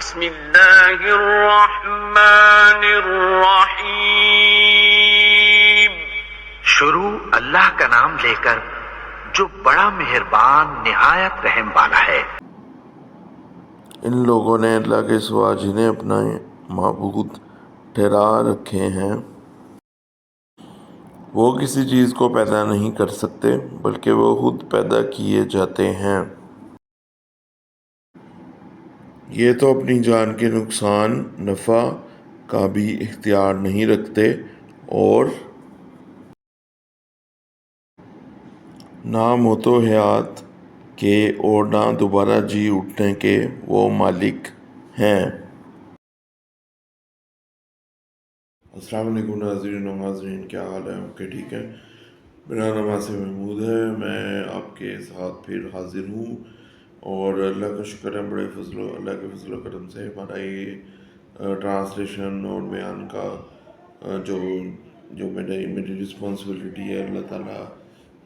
بسم الله الرحمن الرحيم. شروع اللہ کا نام لے کر جو بڑا مہربان نہایت رحم والا ہے۔ ان لوگوں نے اللہ کے سوا جنہیں اپنا معبود ٹھہرا رکھے ہیں۔ وہ کسی چیز کو پیدا نہیں کر سکتے بلکہ وہ خود پیدا کیے جاتے ہیں۔ یہ تو اپنی جان کے نقصان، نفع کا بھی اختیار نہیں رکھتے اور نہ موت و حیات کے اور نہ دوبارہ جی اٹھنے کے وہ مالک ہیں۔ السلام علیکم ناظرین و ناظرین کیا حال ہے؟ آپ کے ٹھیک ہے۔ میرا نام آصف محمود ہے، میں آپ کے ساتھ پھر حاضر ہوں۔ اور اللہ کا شکر ہے بڑے فضل و، اللہ کے فضل و کرم سے ہمارا یہ ٹرانسلیشن اور بیان کا جو جو میرے، میری رسپانسبلٹی ہے، اللہ تعالیٰ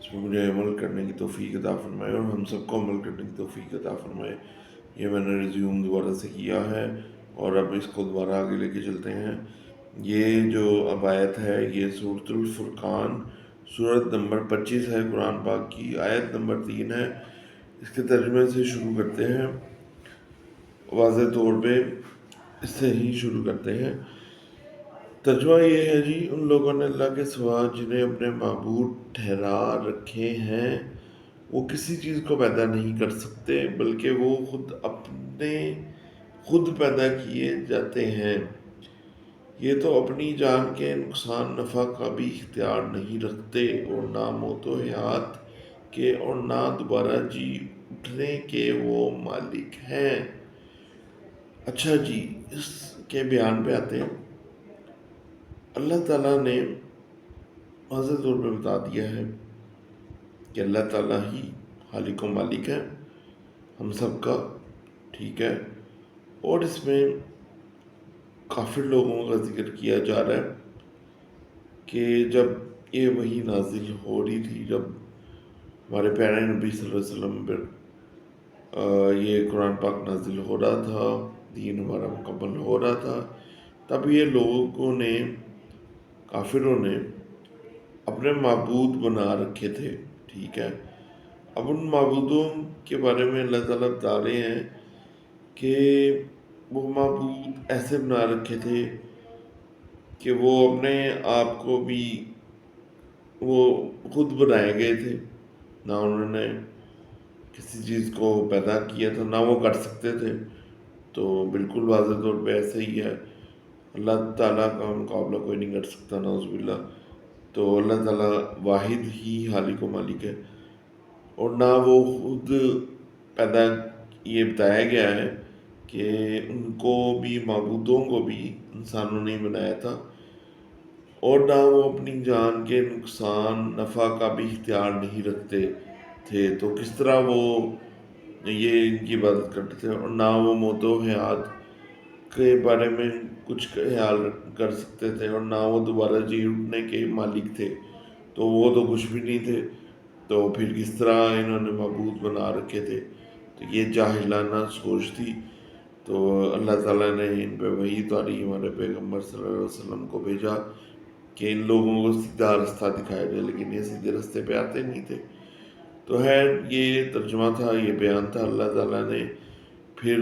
اس میں مجھے عمل کرنے کی توفیق عطا فرمائے اور ہم سب کو عمل کرنے کی توفیق عطا فرمائے۔ یہ میں نے ریزیوم دوبارہ سے کیا ہے اور اب اس کو دوبارہ آگے لے کے چلتے ہیں۔ یہ جو آیت ہے، یہ صورت الفرقان صورت نمبر پچیس ہے قرآن پاک کی۔ آیت نمبر تین ہے اس کے ترجمے سے شروع کرتے ہیں۔ واضح طور پہ اس سے ہی شروع کرتے ہیں۔ ترجمہ یہ ہے جی ان لوگوں نے اللہ کے سوا جنہیں اپنے معبود ٹھہرا رکھے ہیں، وہ کسی چیز کو پیدا نہیں کر سکتے، بلکہ وہ خود اپنے، خود پیدا کیے جاتے ہیں۔ یہ تو اپنی جان کے نقصان، نفع کا بھی اختیار نہیں رکھتے، اور نہ موت و حیات کے، اور نہ دوبارہ جی اٹھنے کے وہ مالک ہیں۔ اچھا جی اس کے بیان پہ آتے ہیں۔ اللہ تعالیٰ نے واضح طور پہ بتا دیا ہے کہ اللہ تعالیٰ ہی خالق و مالک ہے ہم سب کا ٹھیک ہے۔ اور اس میں کافی لوگوں کا ذکر کیا جا رہا ہے کہ جب یہ وہی نازل ہو رہی تھی، جب ہمارے پیارے نبی صلی اللہ علیہ وسلم پر یہ قرآن پاک نازل ہو رہا تھا، دین ہمارا مکمل ہو رہا تھا۔ تب یہ لوگوں نے، کافروں نے اپنے معبود بنا رکھے تھے، ٹھیک ہے۔ اب ان معبودوں کے بارے میں اللہ تعالیٰ بتا رہے ہیں کہ وہ معبود ایسے بنا رکھے تھے کہ وہ اپنے آپ کو بھی وہ خود بنائے گئے تھے، نہ انہوں نے کسی چیز کو پیدا کیا تھا نہ وہ کر سکتے تھے۔ تو بالکل واضح طور پہ ایسے ہی ہے۔ اللہ تعالیٰ کا مقابلہ کوئی نہیں کر سکتا، نعوذ باللہ۔ تو اللہ تعالیٰ واحد ہی حالق و مالک ہے۔ اور نہ وہ خود پیدا یہ بتایا گیا ہے کہ ان کو بھی، معبودوں کو بھی انسانوں نے بنایا تھا۔ اور نہ وہ اپنی جان کے نقصان، نفع کا بھی اختیار نہیں رکھتے۔ تھے۔ تو کس طرح وہ یہ ان کی عبادت کرتے تھے اور نہ وہ موت و حیات کے بارے میں کچھ خیال کر سکتے تھے اور نہ وہ دوبارہ جی اٹھنے کے مالک تھے۔ تو وہ تو کچھ بھی نہیں تھے۔ تو پھر کس طرح انہوں نے معبود بنا رکھے تھے؟ تو یہ جاہلانہ سوچ تھی۔ تو اللہ تعالیٰ نے ان پہ وہی تاریخ ہمارے پیغمبر صلی اللہ علیہ وسلم کو بھیجا کہ ان لوگوں کو سیدھا رستہ دکھایا جائے، لیکن یہ سیدھے رستے پہ آتے نہیں تھے۔ تو ہے، یہ ترجمہ تھا، یہ بیان تھا۔ اللہ تعالیٰ نے پھر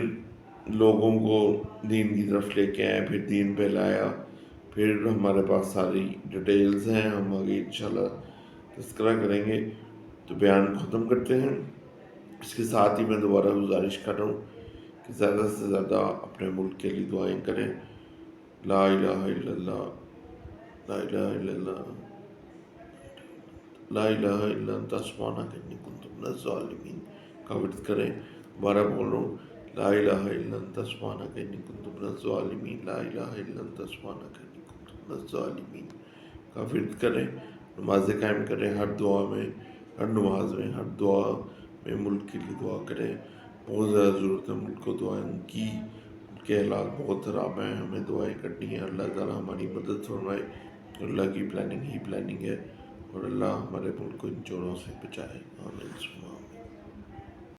لوگوں کو دین کی طرف لے کے آئے پھر دین پہ لایا پھر ہمارے پاس ساری ڈیٹیلز ہیں، ہم آگے انشاءاللہ تذکرہ کریں گے۔ تو بیان ختم کرتے ہیں۔ اس کے ساتھ ہی میں دوبارہ گزارش کر رہا ہوں کہ زیادہ سے زیادہ اپنے ملک کے لیے دعائیں کریں۔ لا الہ الا اللہ، لا الہ الا اللہ۔ لا الہ الا انت سبحانک انی کنت من الظالمین. کا ورد کریں؟ دوبارہ بول رہا ہوں. لا الہ الا انت سبحانک انی کنت من الظالمین. لا الہ الا انت سبحانک انی کنت من الظالمین. کا ورد کریں؟ نمازیں قائم کریں ہر دعا میں، ہر نماز میں، ہر دعا میں ملک کے لیے دعا کریں. بہت زیادہ ضرورت ہے ملک کو دعائیں کی. ان کے حالات بہت خراب ہیں، ہمیں دعائیں کرنی ہیں. اللہ تعالیٰ ہماری مدد فرمائے. اللہ کی پلاننگ ہی پلاننگ ہے. اور اللہ ہمارے ملک کو ان چوروں سے بچائے۔ آمین۔